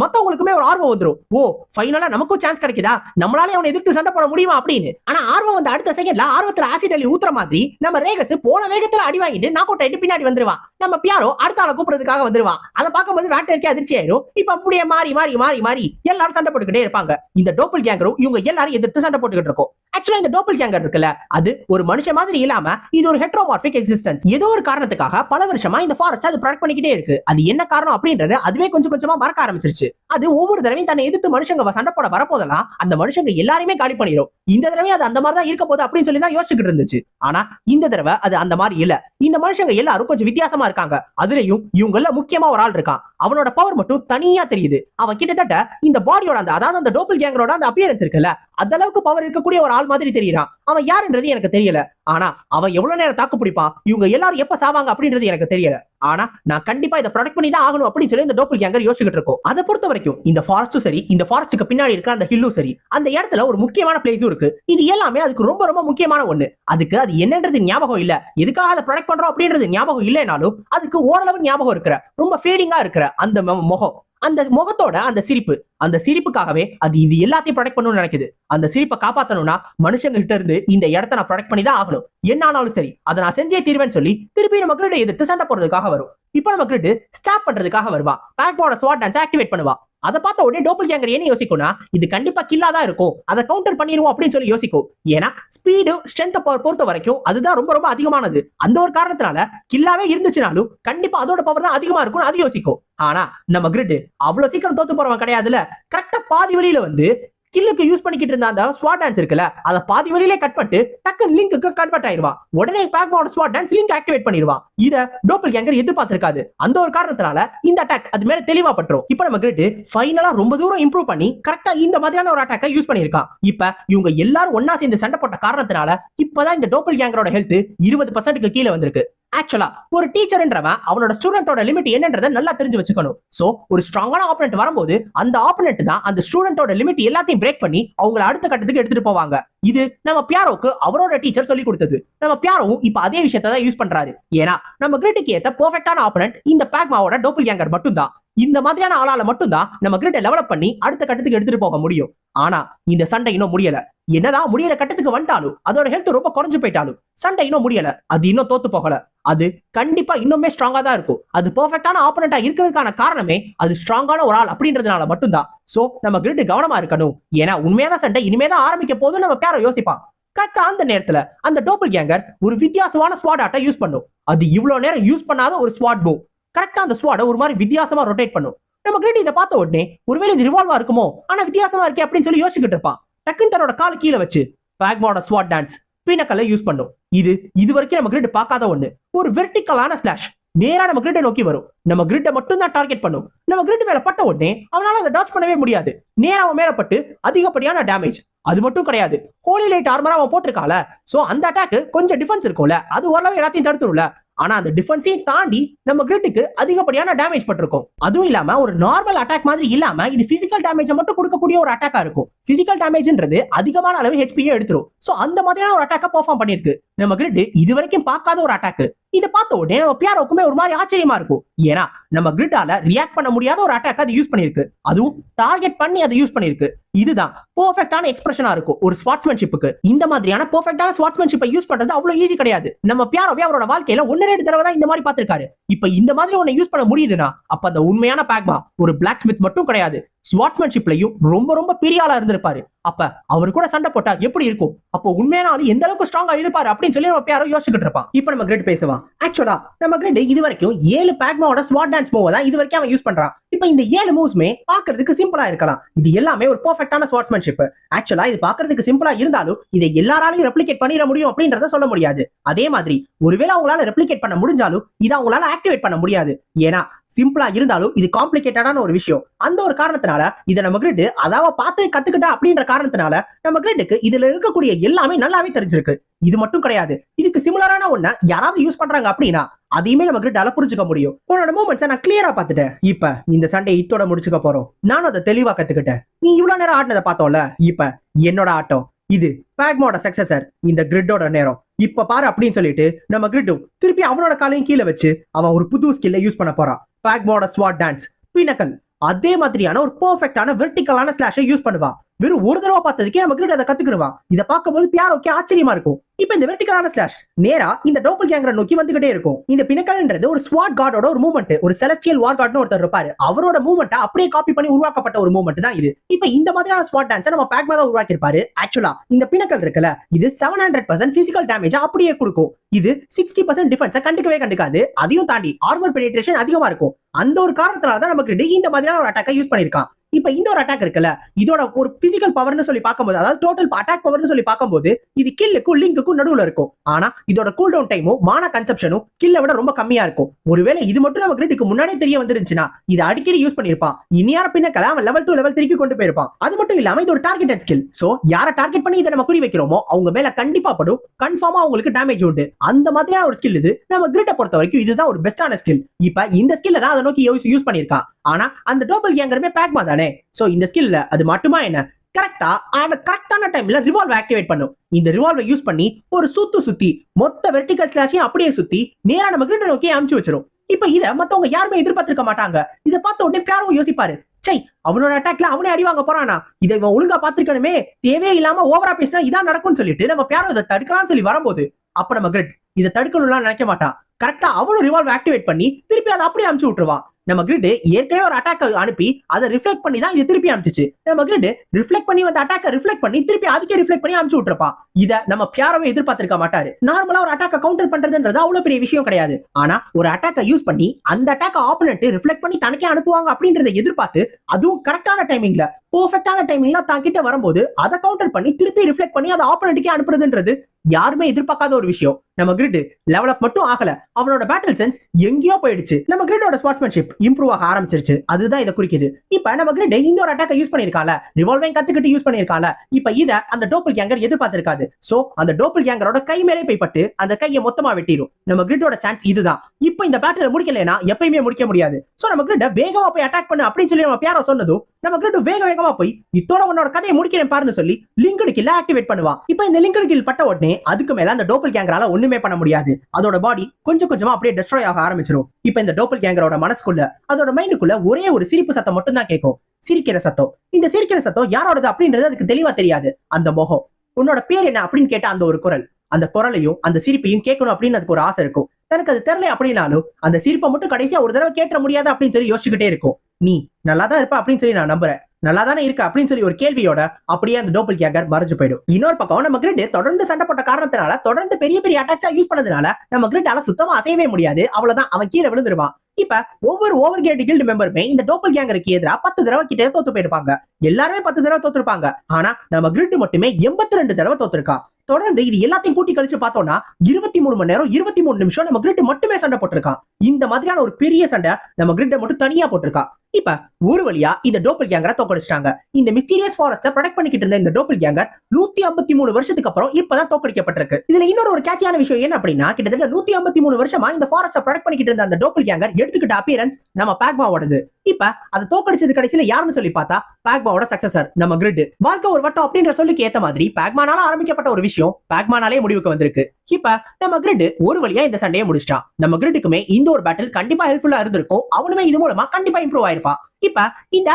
A: மத்தவங்களுக்குமே ஒரு ஆர்வம் வந்துரும். ஓ ஃபைனலா நமக்கும் சான்ஸ் கிடைக்குதா? நம்மளால அவனை எதிர்த்து சண்டை போட முடியுமா அப்படின்னு. ஆனா ஆர்வம் வந்து அடுத்த செகண்ட்ல ஆர்வத்துல ஆசிட் அள்ளி ஊத்துற மாதிரி நம்ம ரேகஸ் போன வேகத்துல அடி வாங்கிட்டு நாக் அவுட் ஆயிட்டு பின்னாடி வந்துருவான். நம்ம பியாரோ அடுத்த ஆளை கூப்பிடுறதுக்காக வந்துருவான். அதை பார்க்கும்போது வேட்டருக்கு அதிர்ச்சி ஆயிரும். இப்ப அப்படியே மாறி மாறி மாறி மாறி எல்லாரும் சண்டை போட்டுக்கிட்டே இருப்பாங்க. இந்த டோப்பிள் கேங்கரும் இவங்க எல்லாரும் எதிர்த்து சண்டை போட்டுக்கிட்டு இருக்கும். ஆக்சுவலா இந்த டோப்பிள் கேங்கர் இருக்குல்ல அது ஒரு மனுஷன் மாதிரி இல்லாம இது ஒரு ஹெட்ரோமார்பிக் எக்ஸிஸ்டன்ஸ் ஏதோ ஒரு காரணத்துக்காக பல வருஷமா இந்த ஃபாரஸ்ட் அது ப்ரொடக்ட் பண்ணிக்கிட்டே இருக்கு. அது என்ன காரணம் அப்படின்றது அதுவே கொஞ்சம் கொஞ்சமா மறக்க ஆரம்பிச்சிருச்சு. அது ஒவ்வொரு தடவையும் தன்னை எதிர்த்து மனுஷங்க சண்டை போட வரப்போதெல்லாம் அந்த மனுஷங்க எல்லாருமே காலி பண்ணிடும் இந்த தடவை அது அந்த மாதிரி தான் இருக்க போகுது அப்படின்னு சொல்லி தான் யோசிச்சுக்கிட்டு இருந்துச்சு. ஆனா இந்த தடவை அது அந்த மாதிரி இல்ல. இந்த மனுஷங்க எல்லாரும் கொஞ்சம் வித்தியாசமா இருக்காங்க. அதுலயும் இவங்கள முக்கியமா ஒரு ஆள் இருக்கான் அவனோட பவர் மட்டும் தனியா தெரியுது. அவன் கிட்டத்தட்ட இந்த பாடியோட அந்த அதாவது அந்த டோபிள் கேங்கரோட அந்த அப்பியரன்ஸ் இருக்குல்ல அந்த அளவுக்கு பவர் இருக்கக்கூடிய ஒரு ஆள் மாதிரி தெரியறான் அவன் யாருன்றது எனக்கு தெரியல. ஆனா அவன் எவ்வளவு நேரம் தாக்கு பிடிப்பான் இவங்க எல்லாரும் எப்ப சாவாங்க அப்படின்றது எனக்கு தெரியல. ஆனா நான் கண்டிப்பா இதை ப்ரொடக்ட் பண்ணி தான் ஆகணும் அப்படின்னு சொல்லி இந்த டோப்பல் கேங்கர் யோசிச்சுட்டு இருக்கோம். அதை பொறுத்த வரைக்கும் இந்த ஃபாரஸ்டும் சரி இந்த ஃபாரஸ்ட்டுக்கு பின்னாடி இருக்க அந்த ஹில்லும் சரி அந்த இடத்துல ஒரு முக்கியமான பிளேஸும் இருக்கு. இது எல்லாமே அதுக்கு ரொம்ப ரொம்ப முக்கியமான ஒண்ணு. அதுக்கு அது என்னன்றது ஞாபகம் இல்ல. எதுக்காக அதை ப்ரொடெக்ட் பண்றோம் அப்படின்றது ஞாபகம் இல்லைனாலும் அதுக்கு ஓரளவு ஞாபகம் இருக்கிற ரொம்ப ஃபேடிங்கா இருக்கிற அந்த முகம். அந்த முகத்தோட அந்த சிரிப்பு அந்த சிரிப்புக்காகவே அது இது எல்லாத்தையும் ப்ரொடெக்ட் பண்ணணும்னு நினைக்குது. அந்த சிரிப்பை காப்பாத்தணும்னா மனுஷங்க கிட்ட இருந்து இந்த இடத்த நான் ப்ரொடெக்ட் பண்ணி தான் ஆகணும். என்ன ஆனாலும் சரி அதை நான் செஞ்சே தீர்வேன்னு சொல்லி திருப்பி நம்ம கிரிட்டை எதிர்த்து சண்டை போடுறதுக்காக வரும். இப்போ நம்ம கிரிட்டு ஸ்டாப் பண்றதுக்காக வருவா. பேக்போட ஸ்வாட் டான்ஸ் ஆக்டிவேட் பண்ணுவா. அதை பார்த்த உடனே டோபிள் கேங்கர் என்ன யோசிக்கும்னா இது கண்டிப்பா கில்லா தான் இருக்கும். அதை கவுண்டர் பண்ணிடுவோம் அப்படின்னு சொல்லி யோசிக்கும். ஏன்னா ஸ்பீடு ஸ்ட்ரென்த் பொறுத்த வரைக்கும் அதுதான் ரொம்ப ரொம்ப அதிகமானது. அந்த ஒரு காரணத்தினால கில்லாவே இருந்துச்சுனாலும் கண்டிப்பா அதோட பவர் தான் அதிகமா இருக்கும் அது யோசிக்கும். ஆனா நம்ம கிரிட் அவ்வளவு சீக்கிரம் தோத்து போறவன் கிடையாதுல கரெக்டா பாதி வழியில வந்து கில்லுக்கு யூஸ் பண்ணிக்கிட்டு இருந்த அந்த ஸ்வாட் டான்ஸ் இருக்குல்ல அதை பாதி வழியிலே கட் பண்ணிட்டு டக்கு லிங்க்கு கன்வெர்ட் ஆயிருவான் உடனே பேக்மோட ஸ்வாட் டான்ஸ் லிங்க் ஆக்டிவேட் பண்ணிடுவான் இதை டோப்பல் கேங்கர் எதிர்பார்த்திருக்காது. அந்த ஒரு காரணத்தினால இந்த அட்டாக் அது மேல தெளிவா பட்டுரும். இப்போ நம்ம கிரிட் ஃபைனலா ரொம்ப தூரம் இம்ப்ரூவ் பண்ணி கரெக்டா இந்த மாதிரியான ஒரு அட்டாக்கை யூஸ் பண்ணியிருக்கான் இப்ப இவங்க எல்லாரும் ஒன்னா சேர்ந்து சண்டை போட்ட காரணத்தினால இப்பதான் இந்த டோப்பல் கேங்கரோட ஹெல்த் இருபது பர்சன்ட்டுக்கு கீழே வந்திருக்கு. ஆக்சுவலா ஒரு டீச்சர்ன்றவன் அவனோட ஸ்டூடெண்டோட லிமிட் என்னன்றதை நல்லா தெரிஞ்சு வச்சுக்கணும். சோ ஒரு ஸ்ட்ராங்கான ஆப்பனண்ட் வரும்போது அந்த ஆப்பனண்ட் தான் அந்த ஸ்டூடெண்டோட லிமிட் எல்லாத்தையும் பிரேக் பண்ணி அவங்கள அடுத்த கட்டத்துக்கு எடுத்துட்டு போவாங்க. இது நம்ம பியாரோக்கு அவரோட டீச்சர் சொல்லி கொடுத்தது. நம்ம பியாரோவும் இப்ப அதே விஷயத்தை தான் யூஸ் பண்றாரு. ஏன்னா நம்ம கிரிட்டுக்கு ஏத்த பெர்ஃபெக்டான ஆப்பனண்ட் இந்த பேக்மாவோட டோப்பல் கேங்கர் மட்டும்தான். இந்த மாதிரியான ஆளால மட்டும்தான் நம்ம கிரிட்டை டெவலப் பண்ணி அடுத்த கட்டத்துக்கு எடுத்துட்டு போக முடியும். ஆனா இந்த சண்டை இன்னும் முடியல. என்னதான் முடியற கட்டத்துக்கு வந்துட்டாலும் அதோட ஹெல்த் ரொம்ப குறைஞ்சு போயிட்டாலும் சண்டை இன்னும் முடியல. அது இன்னும் தோத்து போகல. அது கண்டிப்பா இன்னுமே ஸ்ட்ராங்கா தான் இருக்கும். அது பெர்ஃபெக்டான ஆப்பனண்டா இருக்கிறதுக்கான காரணமே அது ஸ்ட்ராங்கான ஒரு ஆள் அப்படின்றதுனால மட்டும்தான். சோ நம்ம கிரிட் கவனமா இருக்கணும். ஏன்னா உண்மையான சண்டை இனிமேதான் ஆரம்பிக்க போதும் நம்ம பேர யோசிப்பான். கரெக்டா அந்த நேரத்துல அந்த டோப்பல் கேங்கர் ஒரு வித்தியாசமான ஸ்வாட் ஆட்டை யூஸ் பண்ணும். அது இவ்வளவு நேரம் யூஸ் பண்ணாத ஒரு ஸ்வாட் மூவ் கரெக்டா அந்த ஸ்வாட ஒரு மாதிரி வித்தியாசமா ரொட்டேட் பண்ணும். நம்ம கிரிட் இதை பார்த்த உடனே ஒருவேளை இது ரிவால்வா இருக்குமோ? ஆனா வித்தியாசமா இருக்கே அப்படின்னு சொல்லி யோசிச்சுக்கிட்டு இருப்பான். டக்குன்னு தன்னோட கால கீழே வச்சு பேக்மோட ஸ்வாட் டான்ஸ் பீனக்கல்ல யூஸ் பண்ணும். இது இது வரைக்கும் நம்ம கிரிட் பார்க்காத ஒண்ணு. ஒரு வெர்டிக்கலான ஸ்லாஷ் நேரா நம்ம கிரிட்டை நோக்கி வரும். நம்ம கிரிட்டை மட்டும் தான் டார்கெட் பண்ணும். நம்ம கிரிட் மேல பட்ட உடனே அவனால அதை டாச் பண்ணவே முடியாது. நேரா அவன் மேல பட்டு அதிகப்படியான டேமேஜ் அது மட்டும் கிடையாது. ஹோலி லைட் ஆர்மரா அவன் போட்டிருக்கால சோ அந்த அட்டாக் கொஞ்சம் டிஃபென்ஸ் இருக்கும்ல. அது ஓரளவு எல்லாத்தையும் தடுத்துரும்ல. ஆனா அந்த டிஃபென்ஸையும் தாண்டி நம்ம கிரிட்டுக்கு அதிகப்படியான டேமேஜ் பட்டிருக்கும். அதுவும் இல்லாம ஒரு நார்மல் அட்டாக் மாதிரி இல்லாம இது பிசிக்கல் டேமேஜ் மட்டும் கொடுக்கக்கூடிய ஒரு அட்டாக்கா இருக்கும். பிசிக்கல் டேமேஜ்ன்றது அதிகமான அளவு ஹெச்பியே எடுத்துரும். சோ அந்த மாதிரியான ஒரு அட்டாக்கை பெர்ஃபார்ம் பண்ணிருக்கு நம்ம கிரிட் இது வரைக்கும் பார்க்காத ஒரு அட்டாக் இதை பார்த்த உடனே நம்ம பியாரோக்குமே ஒரு மாதிரி ஆச்சரியமா இருக்கும். ஏன்னா நம்ம கிரிட்டால ரியாக்ட் பண்ண முடியாத ஒரு அட்டாக் அது யூஸ் பண்ணிருக்கு அதுவும் டார்கெட் பண்ணி அதை யூஸ் பண்ணிருக்கு இதுதான் பெர்ஃபெக்டான எக்ஸ்பிரஷனா இருக்கும் ஒரு ஸ்வாட்ஸ்மேன்ஷிப்புக்கு இந்த மாதிரியான பெர்ஃபெக்டான ஸ்வாட்ஸ்மேன்ஷிப்பை யூஸ் பண்றது அவ்வளவு ஈஸி கிடையாது. நம்ம பியாரோவே அவரோட வாழ்க்கையில ஒன்னு ரெண்டு தடவை தான் இந்த மாதிரி பார்த்திருக்காரு. இப்போ இந்த மாதிரி ஒன்னு யூஸ் பண்ண முடியுதுன்னா அப்ப அந்த உண்மையான பேக்மா ஒரு பிளாக் ஸ்மித் மட்டும் கிடையாது. ஸ்வாட்ஸ்மேன்ஷிப்லையும் ரொம்ப ரொம்ப பெரிய ஆளா இருந்திருப்பாரு. அப்ப அவர் கூட சண்டை போட்டா எப்படி இருக்கும்? அப்போ உண்மையான ஆளு எந்த அளவுக்கு ஸ்ட்ராங்கா இருப்பாரு அப்படின்னு சொல்லி நம்ம யாரோ யோசிச்சுட்டு இருப்பான். இப்போ நம்ம கிரேட் பேசுவான் ஆக்சுவலா நம்ம கிரிட் இது வரைக்கும் ஏழு பேக்மாவோட ஸ்வாட் டான்ஸ் மூவ் தான் இது வரைக்கும் அவன் யூஸ் பண்றான். இப்போ இந்த ஏழு மூவ்ஸ்மே பாக்குறதுக்கு சிம்பிளா இருக்கலாம். இது எல்லாமே ஒரு பர்ஃபெக்டான ஸ்வாட்ஸ்மேன்ஷிப் ஆக்சுவலா இது பாக்குறதுக்கு சிம்பிளா இருந்தாலும் இதை எல்லாராலையும் ரெப்ளிகேட் பண்ணிட முடியும் அப்படின்றத சொல்ல முடியாது. அதே மாதிரி ஒருவேளை அவங்களால ரெப்ளிகேட் பண்ண முடிஞ்சாலும் இதை அவங்களால ஆக்டிவேட் பண்ண முடியாது. ஏன்னா சிம்பிளா இருந்தாலும் இது காம்ப்ளிகேட்டடான ஒரு விஷயம். அந்த ஒரு காரணத்தினால இதை நம்ம கிரிட் அதாவது பார்த்து கத்துக்கிட்டா அப்படின்ற காரணத்தினால நம்ம கிரிட்டுக்கு இதுல இருக்கக்கூடிய எல்லாமே நல்லாவே தெரிஞ்சிருக்கு. இது மட்டும் கிடையாது. இதுக்கு சிமிலரான ஒண்ணு யாராவது யூஸ் பண்றாங்க அப்படின்னா அதையுமே நம்ம கிரிட்டால புரிஞ்சுக்க முடியும். உன்னோட மூமெண்ட்ஸை நான் கிளியரா பார்த்துட்டேன். இப்ப இந்த சண்டையை இத்தோட முடிச்சுக்க போறோம். நானும் அதை தெளிவா கத்துக்கிட்டேன். நீ இவ்வளவு நேரம் ஆடினதை பார்த்தோம்ல? இப்ப என்னோட ஆட்டம். இது பேக்மோட சக்சஸர் இந்த கிரிட்டோட நேரம். இப்ப பாரு அப்படின்னு சொல்லிட்டு நம்ம கிரிட்டும் திருப்பி அவனோட காலையும் கீழே வச்சு அவன் ஒரு புது ஸ்கில்ல யூஸ் பண்ண போறான். பேக்மோட ஸ்வாட் டான்ஸ் பினக்கல் அதே மாதிரியான ஒரு பர்ஃபெக்டான வெர்டிக்கலான ஸ்லாஷை யூஸ் பண்ணுவான் வெறும் ஒரு தடவை பார்த்ததுக்கே நம்ம கிரிட் அதை கத்துக்கிடுவான். இதை பார்க்கும்போது பியாரோக்கே ஆச்சரியமா இருக்கும். இப்ப இந்த வெர்டிகலான ஸ்லாஷ் நேரா இந்த டோப்பல் கேங்கரை நோக்கி வந்துகிட்டே இருக்கும். இந்த பினக்கல்ன்றது ஒரு ஸ்வாட் கார்டோட ஒரு மூவ்மெண்ட் ஒரு செலஸ்டியல் வார் கார்ட்னு ஒருத்தர் இருப்பாரு. அவரோட மூவ்மெண்ட்டை அப்படியே காப்பி பண்ணி உருவாக்கப்பட்ட ஒரு மூவ்மெண்ட் தான் இது. இப்ப இந்த மாதிரியான ஸ்வாட் டான்ஸை நம்ம பேக்மா தான் உருவாக்கிருப்பாரு ஆக்சுவலா இந்த பினக்கல் இருக்குல்ல இது seven hundred percent physical damage அப்படியே கொடுக்கும். இது சிக்ஸ்டி பர்சன்ட் டிஃபென்ஸை கண்டுக்கவே கண்டுக்காது. அதையும் தாண்டி ஆர்மர் பெனிட்ரேஷன் அதிகமா இருக்கும். அந்த ஒரு காரணத்தினால தான் நமக்கு இந்த மாதிரியான ஒரு அட்டாக்கை யூஸ் பண்ணிருக்கான் இப்ப இந்த ஒரு அட்டாக் இருக்குல்ல? இதோட ஒரு பிசிக்கல் பவர்னு சொல்லி பார்க்கும்போது அதாவது டோட்டல் அட்டாக் பவர்னு சொல்லி பார்க்கும்போது இது கில்லுக்கும் லிங்குக்கும் நடுவுல இருக்கும். ஆனா இதோட கூல் டவுன் டைமும் மான கன்செப்ஷனும் கில்ல விட ரொம்ப கம்மியா இருக்கும். ஒருவேளை இது மட்டும் நம்ம கிரிட்டுக்கு முன்னாடியே தெரிய வந்துருந்துச்சுன்னா இது அடிக்கடி யூஸ் பண்ணிருப்பான் இனியார பின்னக்கல அவன் லெவல் டூ லெவல் த்ரீக்கு கொண்டு போயிருப்பான். அது மட்டும் இல்லாம இது ஒரு டார்கெட் ஸ்கில் சோ யாரை டார்கெட் பண்ணி இதை நம்ம குறி வைக்கிறோமோ அவங்க மேல கண்டிப்பா படும். கன்ஃபார்மா அவங்களுக்கு டேமேஜ் உண்டு. அந்த மாதிரியான ஒரு ஸ்கில் இது நம்ம கிரிட்டை பொறுத்த வரைக்கும் இதுதான் ஒரு பெஸ்டான ஸ்கில் இப்ப இந்த ஸ்கில்ல தான் அதை நோக்கி யூஸ் யூஸ் பண்ணிருக்கான் ஆனா அந்த டோபல் கேங்கருமே பேக்மா தானே? சோ இந்த ஸ்கில்ல அது மட்டுமா என்ன? கரெக்டா அந்த கரெக்டான டைம்ல ரிவால்வ் ஆக்டிவேட் பண்ணும். இந்த ரிவால்வை யூஸ் பண்ணி ஒரு சுத்து சுத்தி மொத்த வெர்டிகல் ஸ்லாஷையும் அப்படியே சுத்தி நேரா நம்ம கிரிட்ட நோக்கி அமுச்சு வச்சிரும். இப்ப இத மத்தவங்க யாருமே எதிர்பார்த்திருக்க மாட்டாங்க. இத பார்த்த உடனே பியாரோ யோசிப்பாரு. சை அவனோட அட்டாக்ல அவனே அடி வாங்க போறானா? இதை இவன் ஒழுங்கா பாத்துருக்கணுமே தேவையே இல்லாம ஓவரா பேசினா இதான் நடக்கும்னு சொல்லிட்டு நம்ம பேரும் இதை தடுக்கலாம்னு சொல்லி வரும்போது அப்ப நம்ம கிரிட் இதை தடுக்கணும்லாம் நினைக்க மாட்டான் கரெக்டா அவனும் ரிவால்வ் ஆக்டிவேட் பண்ணி திருப்பி அதை அப்படியே அமுச்சு விட்டுருவான் நம்ம கிரிட் ஏற்கனவே ஒரு அட்டாக் அனுப்பி அதை ரிஃப்ளெக்ட் பண்ணி தான் இது திருப்பி அனுப்பிச்சு. நம்ம கிரிட் ரிஃப்ளெக்ட் பண்ணி வந்த அட்டாக்கை ரிஃப்ளெக்ட் பண்ணி திருப்பி அதுக்கே ரிஃப்ளெக்ட் பண்ணி அனுப்பிச்சு விட்டுருப்பா. இதை நம்ம பியாரவே எதிர்பார்த்திருக்க மாட்டாரு. நார்மலா ஒரு அட்டாக்கை கவுண்டர் பண்றதுன்றது அவ்வளவு பெரிய விஷயம் கிடையாது. ஆனா ஒரு அட்டாக்கை யூஸ் பண்ணி அந்த அட்டாக் ஆப்போனன்ட் ரிஃப்ளெக்ட் பண்ணி தனக்கே அனுப்புவாங்க அப்படின்றத எதிர்பார்த்து அதுவும் கரெக்டான டைமிங்ல பர்ஃபெக்டான டைமிங்ல தாக்கிட்ட வரும்போது அதை கவுண்டர் பண்ணி திருப்பி ரிஃப்ளெக்ட் பண்ணி அதை ஆப்போனண்ட்டுக்கே அனுப்புறதுன்றது யாருமே எதிர்பார்க்காத ஒரு விஷயம். நம்ம கிரிட் லெவல் அப் மட்டும் ஆகல. அவனோட பேட்டில் சென்ஸ் எங்கேயோ போயிடுச்சு. நம்ம கிரிட்டோட ஸ்பாட்ஸ்மேன்ஷிப் இம்ப்ரூவ் ஆக ஆரம்பிச்சிருச்சு. அதுதான் இதை குறிக்குது. இப்ப நம்ம கிரிட் இந்த ஒரு அட்டாக்கை யூஸ் பண்ணிருக்கால ரிவால்வையும் கத்துக்கிட்டு யூஸ் பண்ணிருக்கால இப்ப இத அந்த டோப்பிள் கேங்கர் எதிர்பார்த்திருக்காது. சோ அந்த டோப்பிள் கேங்கரோட கை மேலே போய் பட்டு அந்த கையை மொத்தமா வெட்டிடும் நம்ம கிரிட்டோட சான்ஸ் இதுதான். இப்ப இந்த பேட்டில் முடிக்கலைன்னா எப்பயுமே முடிக்க முடியாது. சோ நம்ம கிரிட்ட வேகமா போய் அட்டாக் பண்ணு அப்படின்னு சொல்லி நம்ம பேர சொன்னதும் நம்ம கிரிட் வேக வேகமா போய் இத்தோட உன்னோட கதையை முடிக்கிறேன் பாருன்னு சொல்லி லிங்கடு கில்ல ஆக்டிவேட் பண்ணுவான் இப்போ இந்த லிங்கடு கில் பட்ட உடனே அதுக்கு மேல அந்த டோப்பல் கேங்கரால ஒண்ணுமே பண்ண முடியாது. அதோட பாடி கொஞ்சம் கொஞ்சமா அப்படியே டெஸ்ட்ராய் ஆக ஆரம்பிச்சிடும் இப்போ இந்த டோப்பல் கேங்கரோட மனசுக்குள்ள அதோட மைண்டுக்குள்ள ஒரே ஒரு சிரிப்பு சத்தம் மட்டும் தான் கேட்கும். சிரிக்கிற சத்தம். இந்த சிரிக்கிற சத்தம் யாரோடது அப்படின்றது அதுக்கு தெளிவா தெரியாது. அந்த முகம். உன்னோட பேர் என்ன அப்படின்னு கேட்ட அந்த ஒரு குரல். அந்த குரலையும் அந்த சிரிப்பையும் கேட்கணும் அப்படின்னு அதுக்கு ஒரு ஆசை இருக்கும். தனக்கு அது தெரியல அப்படின்னாலும் அந்த சிரிப்பை மட்டும் கடைசியா ஒரு தடவை கேட்ட முடியாது அப்படின்னு சொல்லி யோசிச்சுக்கிட்டே இருக்கும். நீ நல்லா தான் இருப்ப அப்படின்னு சொல்லி நான் நம்புறேன். நல்லா தானே இருக்கு அப்படின்னு சொல்லி ஒரு கேள்வியோட அப்படியே அந்த டோபல் கேங்கர் மறைஞ்சு போயிடும். இன்னொரு பக்கம் நம்ம கிரிட் தொடர்ந்து சண்டை போட்ட காரணத்தினால தொடர்ந்து பெரிய பெரிய அட்டாக்ஸா யூஸ் பண்ணதுனால நம்ம கிரிட்டால சுத்தமா அசையவே முடியாது. அவ்வளவுதான். அவன் கீழே விழுந்துருவான். இப்ப ஒவ்வொரு ஓவர் கேட் கில்டு மெம்பருமே இந்த டோப்பல் கேங்கருக்கு எதிராக பத்து தடவை கிட்டே தோத்து போயிருப்பாங்க. எல்லாருமே பத்து தடவை தோத்துருப்பாங்க. ஆனா நம்ம கிரிட் மட்டுமே எண்பத்தி ரெண்டு தடவை தோத்துருக்கான் தொடர்ந்து இது எல்லாத்தையும் கூட்டி கழிச்சு பார்த்தோம்னா இருபத்தி மூணு மணி நேரம் இருபத்தி மூணு நிமிஷம் நம்ம கிரிட் மட்டுமே சண்டை போட்டிருக்கான். இந்த மாதிரியான ஒரு பெரிய சண்டை நம்ம கிரிட்டை மட்டும் தனியா போட்டிருக்கான் இப்ப ஒரு வழியா இந்த டோப்பல் கேங்கரை தோக்கடிச்சிட்டாங்க இந்த மிஸ்டீரியஸ் ஃபாரஸ்ட ப்ரொடெக்ட் பண்ணிக்கிட்டு இருந்த இந்த டோப்பல் கேங்கர் நூத்தி ஐம்பத்தி மூணு வருஷத்துக்கு அப்புறம் இப்பதான் தோக்கடிக்கப்பட்டிருக்கு இதுல இன்னொரு ஒரு கேட்சியான விஷயம் என்ன அப்படின்னா கிட்டத்தட்ட நூத்தி ஐம்பத்தி மூணு வருஷமா இந்த ஃபாரஸ்ட ப்ரொடெக்ட் பண்ணிக்கிட்டு இருந்த அந்த டோப்பல் கேங்கர் எடுத்துக்கிட்ட அப்பியரன்ஸ் நம்ம பேக்மாவோடது. இப்ப அதை தோக்கடிச்சது கடைசியில யாருன்னு சொல்லி பார்த்தா பேக்மாவோட சக்சஸர் நம்ம கிரிட் வாழ்க்கை ஒரு வட்டம் அப்படின்ற சொல்லுக்கு ஏத்த மாதிரி பேக்மானால ஆரம்பிக்கப்பட்ட ஒரு விஷயம் பேக்மானாலே முடிவுக்கு வந்திருக்கு. இப்ப நம்ம கிரிட் ஒரு வழியா இந்த சண்டையை முடிச்சிட்டான். நம்ம கிரிட்டுக்குமே இந்த ஒரு பேட்டில் கண்டிப்பா ஹெல்ப்ஃபுல்லா இருந்திருக்கும். அவனுமே இது மூலமா கண்டிப்பா இம்ப்ரூவ் ஆயிருப்பான் இப்ப இந்த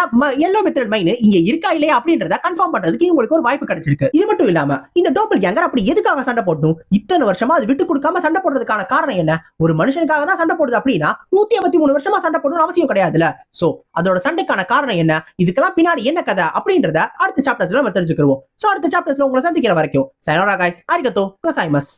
A: எல்லோ மெத்தட் மைன் இங்க இருக்கா இல்லையா அப்படின்றத கன்ஃபார்ம் பண்றதுக்கு உங்களுக்கு ஒரு வாய்ப்பு கிடைச்சிருக்கு. இது மட்டும் இல்லாம இந்த டோப்பல் கேங்கர் அப்படி எதுக்காக சண்டை போடணும்? இத்தனை வருஷமா அது விட்டு கொடுக்காம சண்டை போடுறதுக்கான காரணம் என்ன? ஒரு மனுஷனுக்காக தான் சண்டை போடுது அப்படின்னா நூத்தி ஐம்பத்தி மூணு வருஷமா சண்டை போடணும்னு அவசியம் கிடையாதுல சோ அதோட சண்டைக்கான காரணம் என்ன? இதுக்கெல்லாம் பின்னாடி என்ன கதை? அப்படின்றத அடுத்த சாப்டர்ஸ்ல நம்ம தெரிஞ்சுக்கிறோம் சோ அடுத்த சாப்டர்ஸ்ல உங்களை சந்திக்கிற வரைக்கும் சனோரா காய்ஸ் அரிகத்தோ கோசாய்மஸ்